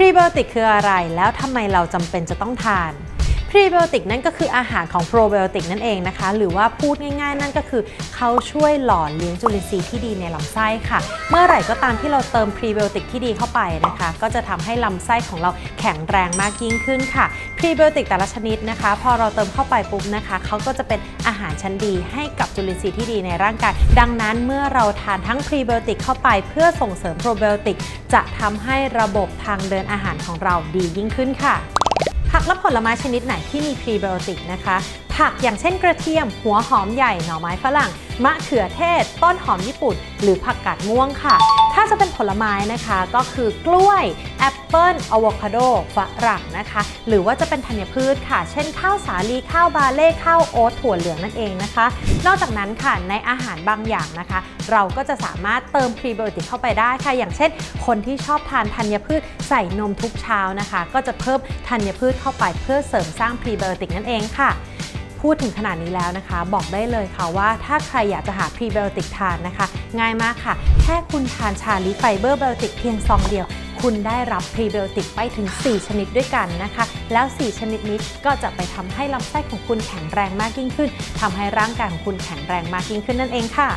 พรีไบโอติกคืออะไรแล้วทำไมเราจำเป็นจะต้องทาน พรีไบโอติกนั่นก็คืออาหารของโปรไบโอติกนั่นเองนะคะ หรือว่าพูดง่ายๆ นั่นก็คือเขาช่วยหล่อเลี้ยงจุลินทรีย์ที่ดีในลำไส้ค่ะ เมื่อไหร่ก็ตามที่เราเติมพรีไบโอติกที่ดีเข้าไปนะคะ ก็จะทำให้ลำไส้ของเราแข็งแรงมากยิ่งขึ้นค่ะพรีไบโอติกแต่ละชนิดนะคะ พอเราเติมเข้าไปปุ๊บนะคะเขาก็จะเป็นอาหารชั้นดีให้กับจุลินทรีย์ที่ดีในร่างกาย ดังนั้นเมื่อเราทานทั้งพรีไบโอติกเข้าไปเพื่อส่งเสริมโปรไบโอติกจะทำให้ระบบทางเดินอาหารของเราดียิ่งขึ้นค่ะ ผักและผลไม้ชนิดไหนที่มีพรีไบโอติกนะคะ ผักอย่างเช่นกระเทียม หัวหอมใหญ่หน่อไม้ฝรั่ง มะเขือเทศ ต้นหอมญี่ปุ่น หรือผักกาดม่วงค่ะ ถ้าจะเป็นผลไม้นะคะก็คือกล้วยแอปเปิ้ลอะโวคาโดฝรั่งนะคะ หรือว่าจะเป็นธัญพืชค่ะ เช่นข้าวสาลีข้าวบาเล่ข้าวโอ๊ตถั่วเหลืองนั่นเองนะคะ นอกจากนั้นค่ะในอาหารบางอย่างนะคะ เราก็จะสามารถเติมพรีไบโอติกเข้าไปได้ค่ะ อย่างเช่น คนที่ชอบทานธัญพืชใส่นมทุกเช้านะคะ ก็จะเพิ่มธัญพืชเข้าไปเพื่อเสริมสร้างพรีไบโอติกนั่นเองค่ะ พูดถึงขนาดนี้แล้วนะคะ บอกได้เลยค่ะว่าถ้าใครอยากจะหาพรีไบโอติกทานนะคะ ง่ายมากค่ะ แค่คุณทานชาลีไฟเบอร์ไบโอติกเพียงซองเดียว คุณได้รับพรีไบโอติกไปถึง 4 ชนิดด้วยกันนะคะ แล้ว 4 ชนิดนี้ก็จะไปทำให้ลำไส้ของคุณแข็งแรงมากยิ่งขึ้นทำให้ร่างกายของคุณแข็งแรงมากยิ่งขึ้นนั่นเองค่ะ